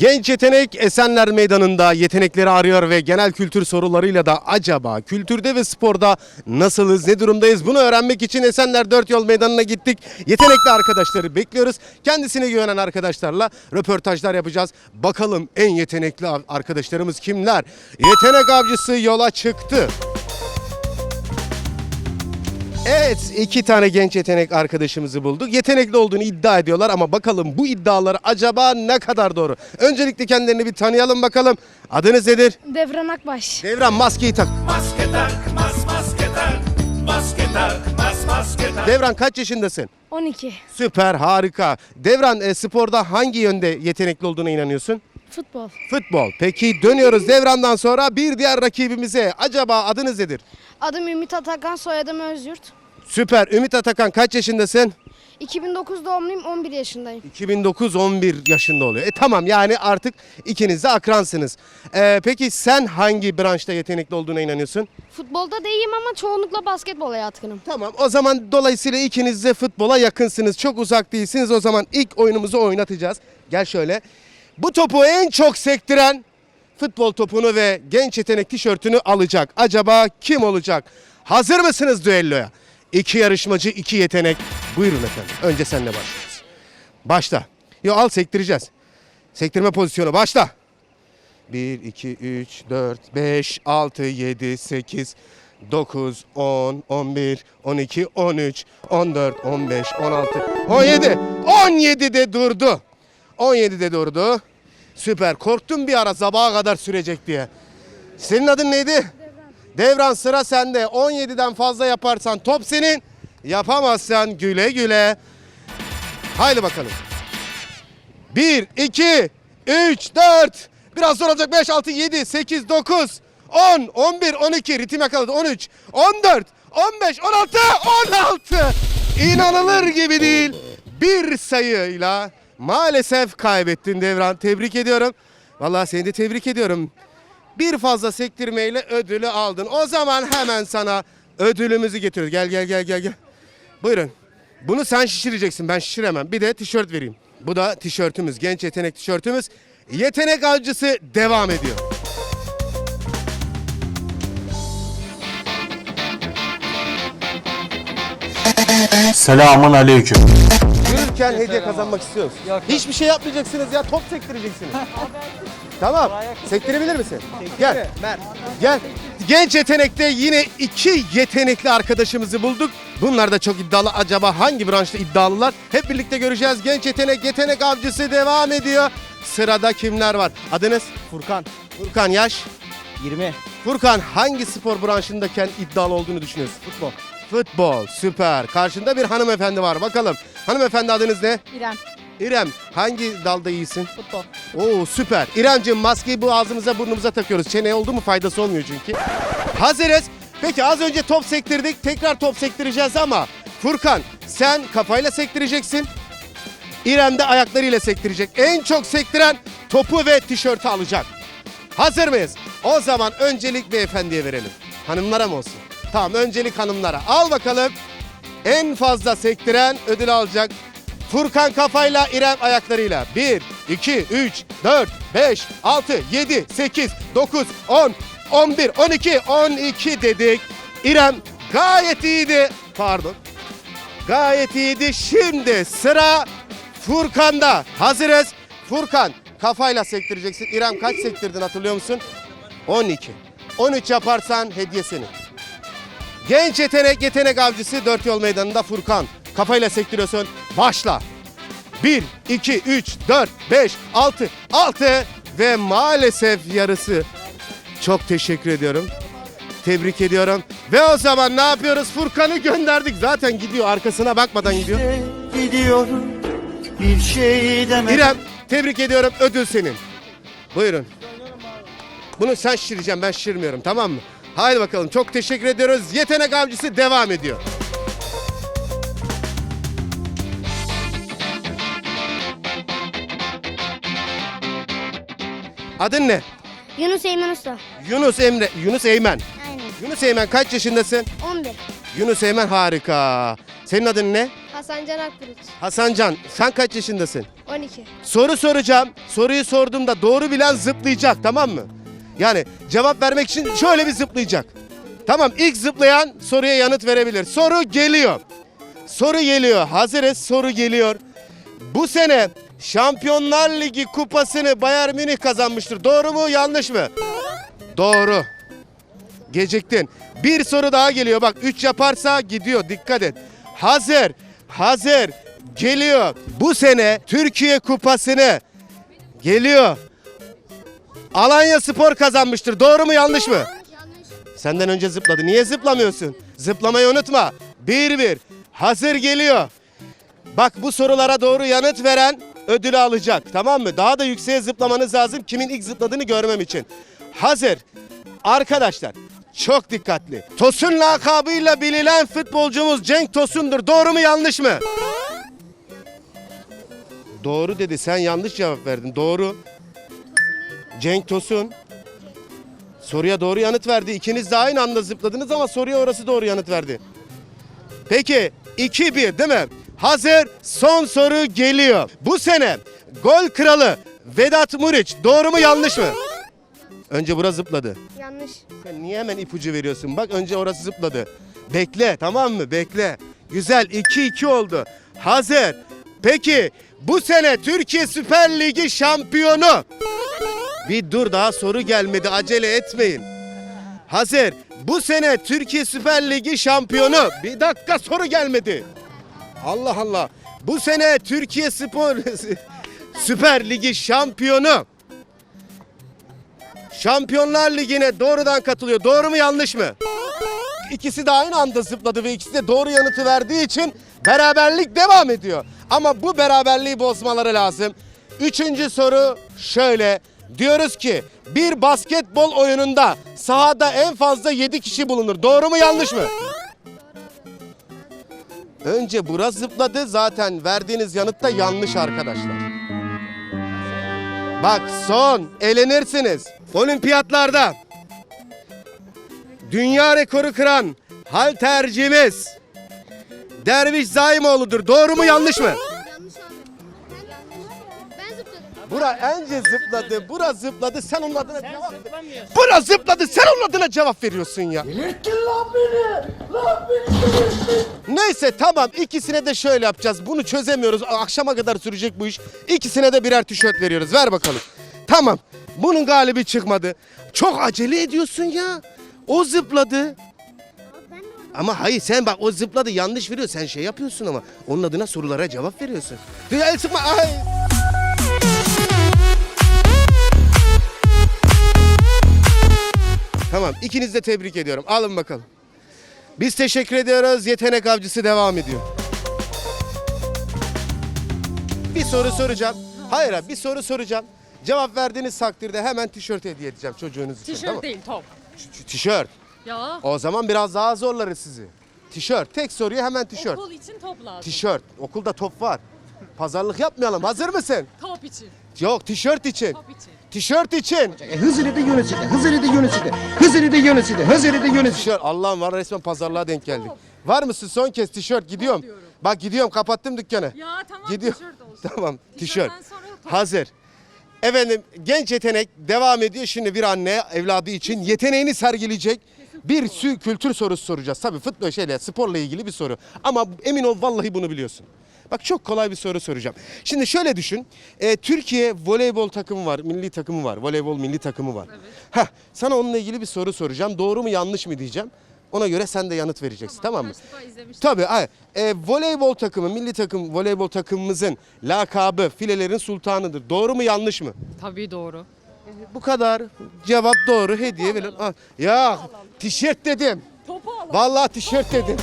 Genç Yetenek Esenler Meydanı'nda yetenekleri arıyor ve genel kültür sorularıyla da acaba kültürde ve sporda nasılız, ne durumdayız bunu öğrenmek için Esenler 4 Yol Meydanı'na gittik. Yetenekli arkadaşları bekliyoruz. Kendisine güvenen arkadaşlarla röportajlar yapacağız. Bakalım en yetenekli arkadaşlarımız kimler? Yetenek avcısı yola çıktı. Evet iki tane genç yetenek arkadaşımızı bulduk. Yetenekli olduğunu iddia ediyorlar ama bakalım bu iddiaları acaba ne kadar doğru? Öncelikle kendilerini bir tanıyalım bakalım. Adınız nedir? Devran Akbaş. Devran maskeyi tak. Maske tak, mas maske tak, maske tak, mas maske tak. Devran kaç yaşındasın? 12. Süper harika. Devran e, sporda hangi yönde yetenekli olduğuna inanıyorsun? Futbol. Futbol. Peki dönüyoruz Devran'dan sonra bir diğer rakibimize. Acaba adınız nedir? Adım Ümit Atakan, soyadım Özyurt. Süper. Ümit Atakan kaç yaşındasın? 2009 doğumluyum, 11 yaşındayım. 2009-11 yaşında oluyor. E tamam yani artık ikiniz de akransınız. E, peki sen hangi branşta yetenekli olduğuna inanıyorsun? Futbolda da iyiyim ama çoğunlukla basketbola yatkınım. Tamam o zaman dolayısıyla ikiniz de futbola yakınsınız. Çok uzak değilsiniz. O zaman ilk oyunumuzu oynatacağız. Gel şöyle. Bu topu en çok sektiren futbol topunu ve genç yetenek tişörtünü alacak. Acaba kim olacak? Hazır mısınız düelloya? İki yarışmacı, iki yetenek. Buyurun efendim. Önce senle başlıyoruz. Başla. Yo al sektireceğiz. Sektirme pozisyonu başla. 1, 2, 3, 4, 5, 6, 7, 8, 9, 10, 11, 12, 13, 14, 15, 16, 17. 17'de durdu. 17'de durdu. Süper. Korktum bir ara sabaha kadar sürecek diye. Senin adın neydi? Devran. Devran sıra sende. 17'den fazla yaparsan top senin. Yapamazsan güle güle. Haydi bakalım. 1, 2, 3, 4. Biraz zor olacak. 5, 6, 7, 8, 9, 10, 11, 12. Ritim yakaladı. 13, 14, 15, 16, 16. İnanılır gibi değil. Bir sayıyla maalesef kaybettin Devran. Tebrik ediyorum. Vallahi seni de tebrik ediyorum. Bir fazla sektirmeyle ödülü aldın. O zaman hemen sana ödülümüzü getiriyoruz. Gel gel gel gel gel. Buyurun. Bunu sen şişireceksin. Ben şişiremem. Bir de tişört vereyim. Bu da tişörtümüz. Genç yetenek tişörtümüz. Yetenek avcısı devam ediyor. Selamun aleyküm. Yürürken hediye kazanmak istiyoruz. Hiçbir şey yapmayacaksınız ya. Top sektireceksiniz. tamam. Sektirebilir misin? Gel. Gel. Genç yetenekte yine iki yetenekli arkadaşımızı bulduk. Bunlar da çok iddialı. Acaba hangi branşta iddialılar? Hep birlikte göreceğiz. Genç yetenek, yetenek avcısı devam ediyor. Sırada kimler var? Adınız? Furkan Furkan Yaş. 20 Furkan hangi spor branşındayken iddialı olduğunu düşünüyorsun? futbol. Futbol. Süper. Karşında bir hanımefendi var. Bakalım. Hanımefendi adınız ne? İrem. İrem hangi dalda iyisin? Futbol. Oo süper. İremciğim maskeyi bu ağzımıza burnumuza takıyoruz. Çeneye oldu mu faydası olmuyor çünkü. Hazırız. Peki az önce top sektirdik. Tekrar top sektireceğiz ama Furkan sen kafayla sektireceksin. İrem de ayaklarıyla sektirecek. En çok sektiren topu ve tişörtü alacak. Hazır mıyız? O zaman öncelik beyefendiye verelim. Hanımlara mı olsun? Tamam öncelik hanımlara. Al bakalım. En fazla sektiren ödül alacak. Furkan kafayla İrem ayaklarıyla. 1, 2, 3, 4, 5, 6, 7, 8, 9, 10, 11, 12, 12 dedik. İrem gayet iyiydi. Pardon. Gayet iyiydi. Şimdi sıra Furkan'da. Hazırız. Furkan kafayla sektireceksin. İrem kaç sektirdin hatırlıyor musun? 12. 13 yaparsan hediye senin. Genç yetenek yetenek avcısı dört yol meydanında Furkan. Kafayla sektiriyorsun. Başla. 1, 2, 3, 4, 5, 6, 6 ve maalesef yarısı. Çok teşekkür ediyorum. Tebrik ediyorum. Ve o zaman ne yapıyoruz? Furkan'ı gönderdik. Zaten gidiyor arkasına bakmadan gidiyor. Gidiyorum bir şey demeden. İrem tebrik ediyorum. Ödül senin. Buyurun. Bunu sen şişireceksin ben şişirmiyorum tamam mı? Haydi bakalım çok teşekkür ediyoruz. Yetenek avcısı devam ediyor. Adın ne? Yunus Eymen Usta. Yunus Emre, Yunus Eymen. Aynen. Yunus Eymen kaç yaşındasın? 11. Yunus Eymen harika. Senin adın ne? Hasan Can Akbulut. Hasancan. Sen kaç yaşındasın? 12. Soru soracağım. Soruyu sorduğumda doğru bilen zıplayacak tamam mı? Yani cevap vermek için şöyle bir zıplayacak. Tamam ilk zıplayan soruya yanıt verebilir. Soru geliyor. Soru geliyor. Hazırız soru geliyor. Bu sene Şampiyonlar Ligi kupasını Bayern Münih kazanmıştır. Doğru mu yanlış mı? Doğru. Geciktin. Bir soru daha geliyor. Bak 3 yaparsa gidiyor. Dikkat et. Hazır. Hazır. Geliyor. Bu sene Türkiye kupasını geliyor. Alanya Spor kazanmıştır. Doğru mu yanlış mı? Senden önce zıpladı. Niye zıplamıyorsun? Zıplamayı unutma. Bir bir. Hazır geliyor. Bak bu sorulara doğru yanıt veren ödülü alacak. Tamam mı? Daha da yükseğe zıplamanız lazım kimin ilk zıpladığını görmem için. Hazır. Arkadaşlar çok dikkatli. Tosun lakabıyla bilinen futbolcumuz Cenk Tosun'dur. Doğru mu yanlış mı? Doğru dedi. Sen yanlış cevap verdin. Doğru. Cenk Tosun. Soruya doğru yanıt verdi. İkiniz de aynı anda zıpladınız ama soruya orası doğru yanıt verdi. Peki 2-1 değil mi? Hazır son soru geliyor. Bu sene gol kralı Vedat Muriç doğru mu yanlış mı? Önce bura zıpladı. Yanlış. Sen niye hemen ipucu veriyorsun? Bak önce orası zıpladı. Bekle tamam mı? Bekle. Güzel 2-2 oldu. Hazır. Peki bu sene Türkiye Süper Ligi şampiyonu. Bir dur daha soru gelmedi acele etmeyin. Hazır. Bu sene Türkiye Süper Ligi şampiyonu. Bir dakika soru gelmedi. Allah Allah. Bu sene Türkiye Spor Süper Ligi şampiyonu. Şampiyonlar Ligi'ne doğrudan katılıyor. Doğru mu yanlış mı? İkisi de aynı anda zıpladı ve ikisi de doğru yanıtı verdiği için beraberlik devam ediyor. Ama bu beraberliği bozmaları lazım. Üçüncü soru şöyle. Diyoruz ki bir basketbol oyununda sahada en fazla 7 kişi bulunur. Doğru mu yanlış mı? Önce bura zıpladı zaten verdiğiniz yanıt da yanlış arkadaşlar. Bak son elenirsiniz. Olimpiyatlarda dünya rekoru kıran haltercimiz Derviş Zaimoğlu'dur. Doğru mu yanlış mı? Bura ence zıpladı, bura zıpladı. Sen onun adına cevap Bura zıpladı, sen onun adına cevap veriyorsun ya. Neyse tamam ikisine de şöyle yapacağız. Bunu çözemiyoruz. Akşama kadar sürecek bu iş. İkisine de birer tişört veriyoruz. Ver bakalım. Tamam. Bunun galibi çıkmadı. Çok acele ediyorsun ya. O zıpladı. Ama hayır sen bak o zıpladı yanlış veriyor. Sen şey yapıyorsun ama onun adına sorulara cevap veriyorsun. El sıkma. Ay. Tamam ikinizi de tebrik ediyorum. Alın bakalım. Biz teşekkür ediyoruz. Yetenek avcısı devam ediyor. Bir soru soracağım. Hayır abi bir soru soracağım. Cevap verdiğiniz takdirde hemen tişört hediye edeceğim çocuğunuz için. Tişört tamam? değil top. Tişört. Ya. O zaman biraz daha zorlarız sizi. Tişört. Tek soruyu hemen tişört. Okul için top lazım. Tişört. Okulda top var. Pazarlık yapmayalım. Hazır mısın? top için. Yok tişört için. Top için. Tişört için. Hızırı da yönetsi de, hızırı da yönetsi de, hızırı da yönetsi de, hızırı da yönetsi de. Tişört. Allah'ım var resmen pazarlığa denk geldik. Var mısın son kez tişört gidiyorum. diyorum. Bak gidiyorum kapattım dükkanı. Ya tamam Gidiyor. tişört olsun. Tamam tişört. Tişörtten sonra. Hazır. Efendim genç yetenek devam ediyor. Şimdi bir anne evladı için yeteneğini sergileyecek bir sürü kültür sorusu soracağız. Tabii futbol şeyle sporla ilgili bir soru. Ama emin ol vallahi bunu biliyorsun. Bak çok kolay bir soru soracağım. Şimdi şöyle düşün. Ee, Türkiye voleybol takımı var, milli takımı var. Voleybol milli takımı var. Heh, sana onunla ilgili bir soru soracağım. Doğru mu yanlış mı diyeceğim. Ona göre sen de yanıt vereceksin tamam, mı? Defa izlemiştim. Tabii. ay, e, voleybol takımı, milli takım voleybol takımımızın lakabı filelerin sultanıdır. Doğru mu yanlış mı? Tabii doğru. Bu kadar. Cevap doğru. Hediye verin. Ah, Ya tişört dedim. Topu alalım. Vallahi tişört dedim.